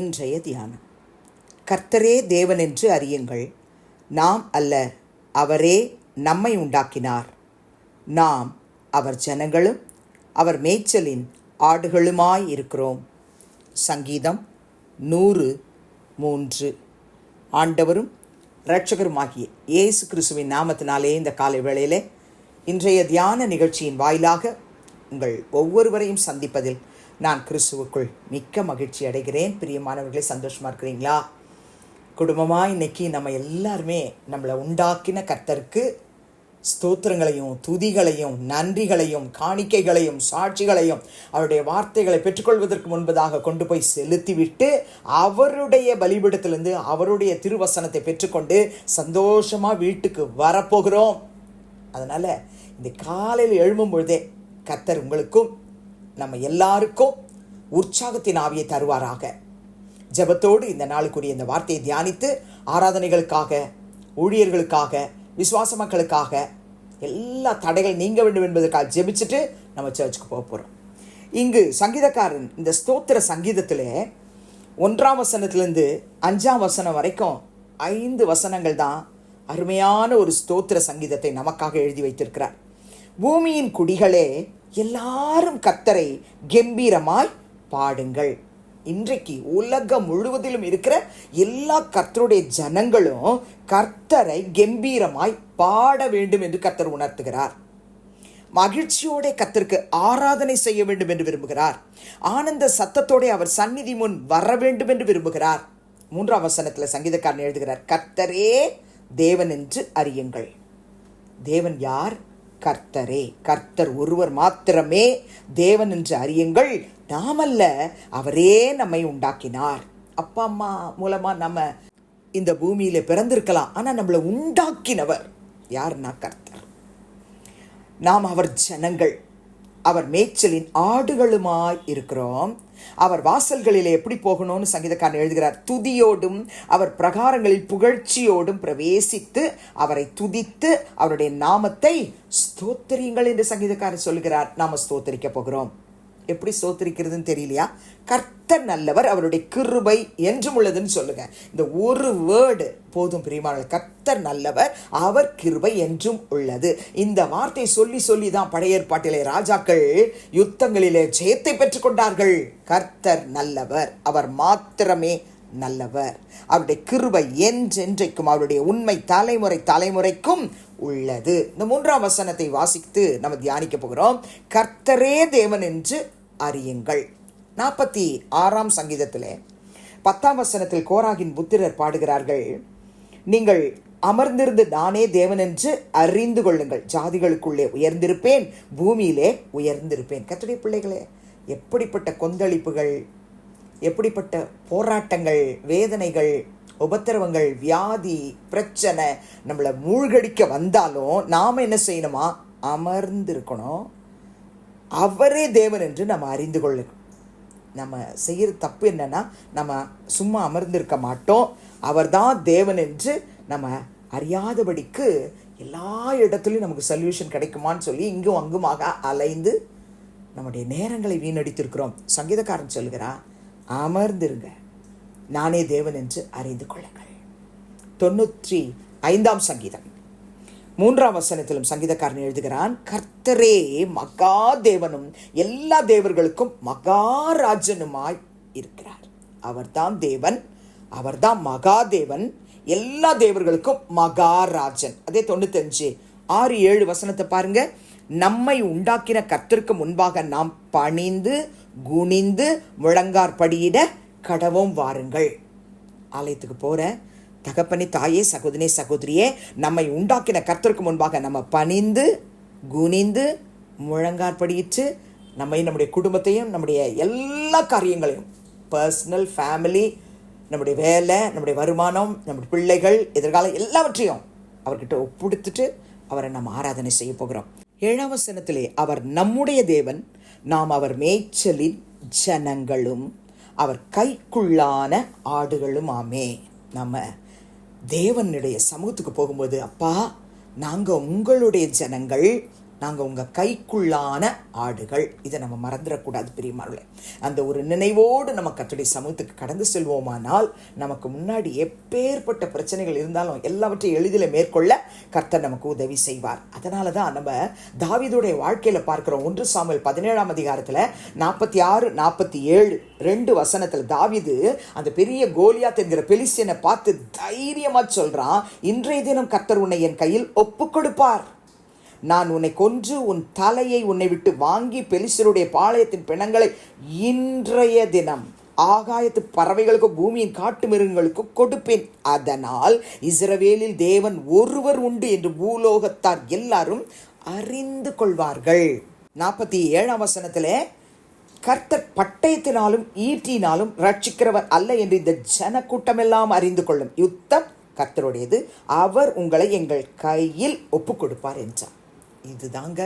இன்றைய தியானம். கர்த்தரே தேவன் என்று அறியுங்கள். நாம் அல்ல அவரே நம்மை உண்டாக்கினார். நாம் அவர் ஜனங்களும் அவர் மேய்ச்சலின் ஆடுகளுமாய் இருக்கிறோம். சங்கீதம் நூறு மூன்று. ஆண்டவரும் இரட்சகருமாகிய இயேசு கிறிஸ்துவின் நாமத்தினாலே இந்த காலை வேளையிலே இன்றைய தியான நிகழ்ச்சியின் வாயிலாக உங்கள் ஒவ்வொருவரையும் சந்திப்பதில் நான் கிறிஸ்துவுக்குள் மிக்க மகிழ்ச்சி அடைகிறேன். பிரியமானவர்களே சந்தோஷமாக இருக்கிறீங்களா? குடும்பமாக இன்றைக்கி நம்ம எல்லாருமே நம்மளை உண்டாக்கின கர்த்தருக்கு ஸ்தோத்திரங்களையும் துதிகளையும் நன்றிகளையும் காணிக்கைகளையும் சாட்சிகளையும் அவருடைய வார்த்தைகளை பெற்றுக்கொள்வதற்கு முன்பதாக கொண்டு போய் செலுத்திவிட்டு அவருடைய பலிபீடத்திலிருந்து அவருடைய திருவசனத்தை பெற்றுக்கொண்டு சந்தோஷமாக வீட்டுக்கு வரப்போகிறோம். அதனால் இந்த காலையில் எழும்பும் பொழுதே கர்த்தர் உங்களுக்கும் நம்ம எல்லாருக்கும் உற்சாகத்தின் ஆவியை தருவாராக. ஜெபத்தோடு இந்த நாளுக்குரிய இந்த வார்த்தையை தியானித்து ஆராதனைகளுக்காக ஊழியர்களுக்காக விசுவாச மக்களுக்காக எல்லா தடைகள் நீங்க வேண்டும் என்பதற்காக ஜெபிச்சுட்டு நம்ம சர்ச்சுக்கு போக போகிறோம் இங்கு சங்கீதக்காரன் இந்த ஸ்தோத்திர சங்கீதத்தில் ஒன்றாம் வசனத்திலேருந்து அஞ்சாம் வசனம் வரைக்கும் ஐந்து வசனங்கள் தான் அருமையான ஒரு ஸ்தோத்திர சங்கீதத்தை நமக்காக எழுதி வைத்திருக்கிறார். பூமியின் குடிகளே எல்லாரும் கத்தரை கம்பீரமாய் பாடுங்கள். இன்றைக்கு உலகம் முழுவதிலும் இருக்கிற எல்லா கர்த்தருடைய ஜனங்களும் கர்த்தரை கம்பீரமாய் பாட வேண்டும் என்று கர்த்தர் உணர்த்துகிறார். மகிழ்ச்சியோட கத்திற்கு ஆராதனை செய்ய வேண்டும் என்று விரும்புகிறார். ஆனந்த சத்தத்தோட அவர் சந்நிதி முன் வர வேண்டும் என்று விரும்புகிறார். மூன்றாம் வசனத்தில் சங்கீதக்காரன் எழுதுகிறார் கர்த்தரே தேவன் என்று அறியுங்கள். தேவன் யார்? கர்த்தரே கர்த்தர் ஒருவர் மாத்திரமே தேவன் என்று அறியுங்கள். நாமல்ல அவரே நம்மை உண்டாக்கினார். அப்பா அம்மா மூலமா நம்ம இந்த பூமியில பிறந்திருக்கலாம். ஆனா நம்மளை உண்டாக்கினவர் யாருன்னா கர்த்தர். நாம் அவர் ஜனங்கள். அவர் மேய்ச்சலின் ஆடுகளுமாய் இருக்கிறோம். அவர் வாசல்களிலே எப்படி போகணும்னு சங்கீதக்காரன் எழுதுகிறார். துதியோடும் அவர் பிரகாரங்களில் புகழ்ச்சியோடும் பிரவேசித்து அவரை துதித்து அவருடைய நாமத்தை ஸ்தோத்திரியுங்கள் என்று சங்கீதக்காரன் சொல்கிறார். நாம ஸ்தோத்தரிக்க போகிறோம். எப்படி சோத்திருக்கிறதுன்னு தெரியலையா? கர்த்தர் நல்லவர் அவருடைய கிருபை என்றும் உள்ளதுன்னு சொல்லுங்க. இந்த ஒரு வேர்டு போதும் பிரியமான கர்த்தர் நல்லவர் அவர் கிருபை என்றும் உள்ளது. இந்த வார்த்தை சொல்லி சொல்லி தான் பழைய ஏற்பாட்டிலே ராஜாக்கள் யுத்தங்களிலே ஜெயத்தை பெற்றுக்கொண்டார்கள் கர்த்தர் நல்லவர் அவர் மாத்திரமே நல்லவர். அவருடைய கிருபை என்றென்றைக்கும் அவருடைய உண்மை தலைமுறை தலைமுறைக்கும் உள்ளது. இந்த மூன்றாம் வசனத்தை வாசித்து நம்ம தியானிக்க போகிறோம். கர்த்தரே தேவன் என்று அறியுங்கள். நாற்பத்தி ஆறாம் சங்கீதத்தில் பத்தாம் வசனத்தில் கோராகின் புத்திரர் பாடுகிறார்கள் நீங்கள் அமர்ந்திருந்து நானே தேவன் என்று அறிந்து கொள்ளுங்கள். ஜாதிகளுக்குள்ளே உயர்ந்திருப்பேன் பூமியிலே உயர்ந்திருப்பேன். கத்துடைய பிள்ளைகளே எப்படிப்பட்ட கொந்தளிப்புகள் எப்படிப்பட்ட போராட்டங்கள் வேதனைகள் உபத்திரவங்கள் வியாதி பிரச்சனை நம்மளை மூழ்கடிக்க வந்தாலும் நாம் என்ன செய்யணுமா? அமர்ந்திருக்கணும். அவரே தேவன் என்று நம்ம அறிந்து கொள்ளணும் நம்ம செய்கிற தப்பு என்னென்னா நம்ம சும்மா அமர்ந்திருக்க மாட்டோம். அவர்தான் தேவன் என்று நம்ம அறியாதபடிக்கு எல்லா இடத்துலையும் நமக்கு சொல்யூஷன் கிடைக்குமான்னு சொல்லி இங்கும் அங்குமாக அலைந்து நம்முடைய நேரங்களை வீணடித்திருக்கிறோம். சங்கீதக்காரன் சொல்கிறா அமர்ந்திருங்க. நானே தேவன் என்று அறிந்து கொள்ளுங்கள். தொண்ணூற்றி ஐந்தாம் சங்கீதம். மூன்றாம் வசனத்திலும் சங்கீதக்காரன் எழுதுகிறான் கர்த்தரே மகா தேவனும் எல்லா தேவர்களுக்கும் மகாராஜனுமாய் இருக்கிறார். அவர்தான் தேவன் அவர்தான் மகாதேவன் எல்லா தேவர்களுக்கும் மகாராஜன் அதே தொண்ணூத்தஞ்சு ஆறு ஏழு வசனத்தை பாருங்க. நம்மை உண்டாக்கின கர்த்தருக்கு முன்பாக நாம் பணிந்து குனிந்து முழங்கார்படியிட கடவும் வாருங்கள். ஆலயத்துக்கு போகிற தகப்பனி தாயே சகோதரி சகோதரியே நம்மை உண்டாக்கின கர்த்தருக்கு முன்பாக நம்ம பணிந்து குனிந்து முழங்காற்படியிட்டு நம்மை நம்முடைய குடும்பத்தையும் நம்முடைய எல்லா காரியங்களையும் பர்சனல் ஃபேமிலி நம்முடைய வேலை நம்முடைய வருமானம் நம்முடைய பிள்ளைகள் எதிர்காலம் எல்லாவற்றையும் அவர்கிட்ட ஒப்புடுத்துட்டு அவரை நம்ம ஆராதனை செய்ய போகிறோம். ஏழாம் வசனத்திலே அவர் நம்முடைய தேவன் நாம் அவர் மேய்ச்சலின் ஜனங்களும் அவர் கைக்குள்ளான ஆடுகளுமாமே. நம்ம தேவனுடைய சமூகத்துக்கு போகும்போது அப்பா நாங்கள் உங்களுடைய ஜனங்கள் நாங்கள் உங்கள் கைக்குள்ளான ஆடுகள். இதை நம்ம மறந்துடக்கூடாது பிரியமானவர்களே அந்த ஒரு நினைவோடு நம்ம கத்துடைய சமூகத்துக்கு கடந்து செல்வோமானால் நமக்கு முன்னாடி எப்பேற்பட்ட பிரச்சனைகள் இருந்தாலும் எல்லாவற்றையும் எளிதில் மேற்கொள்ள கர்த்தர் நமக்கு உதவி செய்வார். அதனால தான் நம்ம தாவிதுடைய வாழ்க்கையில் பார்க்குறோம். ஒன்று சாமியல் பதினேழாம் அதிகாரத்தில் நாற்பத்தி ஆறு நாற்பத்தி ஏழு ரெண்டு வசனத்தில் தாவிது அந்த பெரிய கோலியாத் என்கிற பெலிசியனை பார்த்து தைரியமாக சொல்கிறான் இன்றைய தினம் கர்த்தர் உன்னை என் கையில் ஒப்பு கொடுப்பார் நான் உன்னை கொன்று உன் தலையை உன்னை விட்டு வாங்கி பெலிசருடைய பாளையத்தின் பிணங்களை இன்றைய தினம் ஆகாயத்து பறவைகளுக்கும் பூமியின் காட்டு மிருகங்களுக்கும் கொடுப்பேன். அதனால் இஸ்ரவேலில் தேவன் ஒருவர் உண்டு என்று பூலோகத்தார் எல்லாரும் அறிந்து கொள்வார்கள். நாற்பத்தி ஏழாம் வசனத்தில் கர்த்தர் பட்டயத்தினாலும் ஈட்டினாலும் ரட்சிக்கிறவர் அல்ல என்று இந்த ஜனக்கூட்டமெல்லாம் அறிந்து கொள்ளும். யுத்தம் கர்த்தருடையது. அவர் உங்களை எங்கள் கையில் ஒப்பு கொடுப்பார் என்றார். இதுதாங்க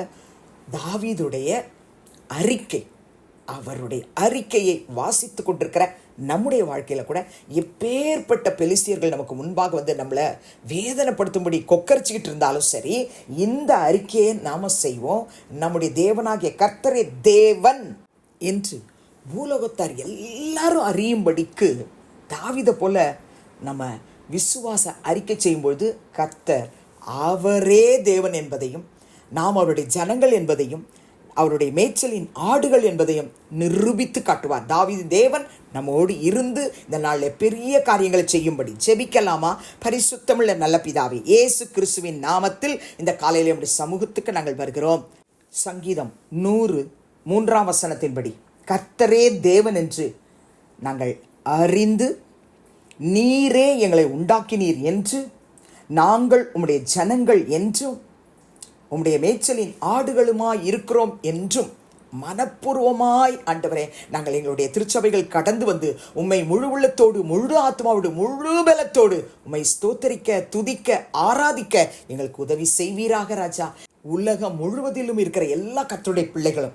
தாவீதுடைய அறிக்கை. அவருடைய அறிக்கையை வாசித்து கொண்டிருக்கிற நம்முடைய வாழ்க்கையில் கூட எப்பேற்பட்ட பெலிசியர்கள் நமக்கு முன்பாக வந்து நம்மளை வேதனைப்படுத்தும்படி கொக்கரிச்சிக்கிட்டு இருந்தாலும் சரி இந்த அறிக்கையை நாம் செய்வோம். நம்முடைய தேவனாகிய கர்த்தரே தேவன் என்று பூலோகத்தார் எல்லாரும் அறியும்படிக்கு தாவித போல நம்ம விசுவாச அறிக்கை செய்யும்பொழுது கர்த்தர் அவரே தேவன் என்பதையும் நாம் அவருடைய ஜனங்கள் என்பதையும் அவருடைய மேய்ச்சலின் ஆடுகள் என்பதையும் நிரூபித்து காட்டுவார். தாவிது தேவன் நம்மோடு இருந்து இந்த நாளில் பெரிய காரியங்களை செய்யும்படி ஜெபிக்கலாமா? பரிசுத்தமுள்ள நல்ல பிதாவே இயேசு கிறிஸ்துவின் நாமத்தில் இந்த காலையில் நம்முடைய சமூகத்துக்கு நாங்கள் வருகிறோம். சங்கீதம் நூறு மூன்றாம் வசனத்தின்படி கர்த்தரே தேவன் என்று நாங்கள் அறிந்து நீரே எங்களை உண்டாக்கினீர் என்று நாங்கள் உம்முடைய ஜனங்கள் என்றும் உம்முடைய மேய்ச்சலின் ஆடுகளுமாய் இருக்கிறோம் என்றும் மனப்பூர்வமாய் ஆண்டவரே நாங்கள் எங்களுடைய திருச்சபைகள் கடந்து வந்து உம்மை முழு உள்ளத்தோடு முழு ஆத்மாவோடு முழு பலத்தோடு உம்மை ஸ்தோத்தரிக்க துதிக்க ஆராதிக்க எங்களுக்கு உதவி செய்வீராக ராஜா. உலகம் முழுவதிலும் இருக்கிற எல்லா கத்தருடைய பிள்ளைகளும்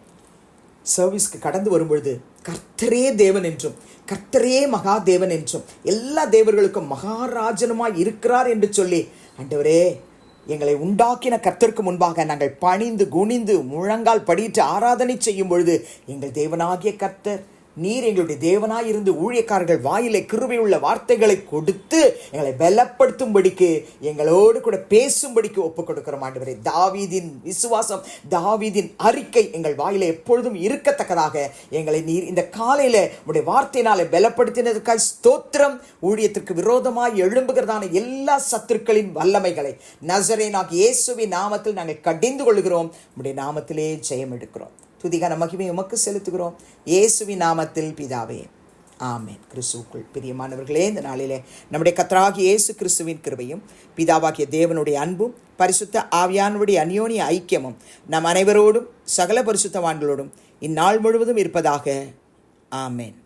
சர்வீஸ்க்கு கடந்து வரும்பொழுது கர்த்தரே தேவன் என்றும் கர்த்தரே மகாதேவன் என்றும் எல்லா தேவர்களுக்கும் மகாராஜனுமாய் இருக்கிறார் என்று சொல்லி ஆண்டவரே எங்களை உண்டாக்கின கர்த்தருக்கு முன்பாக நாங்கள் பணிந்து குனிந்து முழங்கால் படியிட்டு ஆராதனை செய்யும் பொழுது எங்கள் தேவனாகிய கர்த்தர் நீர் எங்களுடைய தேவனாய் இருந்து ஊழியக்காரர்கள் வாயிலே கிருபையுள்ள வார்த்தைகளை கொடுத்து எங்களை பலப்படுத்தும்படிக்கு எங்களோடு கூட பேசும்படிக்கு ஒப்புக் கொடுக்கிறோம் ஆண்டவரே. தாவீதின் விசுவாசம் தாவீதின் அறிக்கை எங்கள் வாயில எப்பொழுதும் இருக்கத்தக்கதாக எங்களை நீர் இந்த காலையில் உடைய வார்த்தையினாலே பலப்படுத்தினதுக்காய் ஸ்தோத்திரம். ஊழியத்திற்கு விரோதமாய் எழும்புகிறதான எல்லா சத்துருக்களின் வல்லமைகளை நசரேனாக இயேசுவின் நாமத்தில் நாங்கள் கடிந்து கொள்கிறோம் உடைய நாமத்திலே ஜெயம் எடுக்கிறோம் துதிகன மகிமை உமக்கு செலுத்துகிறோம். இயேசுவின் நாமத்தில் பிதாவே. ஆமேன். கிறிஸ்துவுக்குள் பிரியமானவர்களே இந்த நாளிலே நம்முடைய கத்தராகி இயேசு கிறிஸ்துவின் கிருபையும் பிதாவாகிய தேவனுடைய அன்பும் பரிசுத்த ஆவியானுடைய அந்யோனிய ஐக்கியமும் நம் அனைவரோடும் சகல பரிசுத்தவான்களோடும் இந்நாள் முழுவதும் இருப்பதாக. ஆமேன்.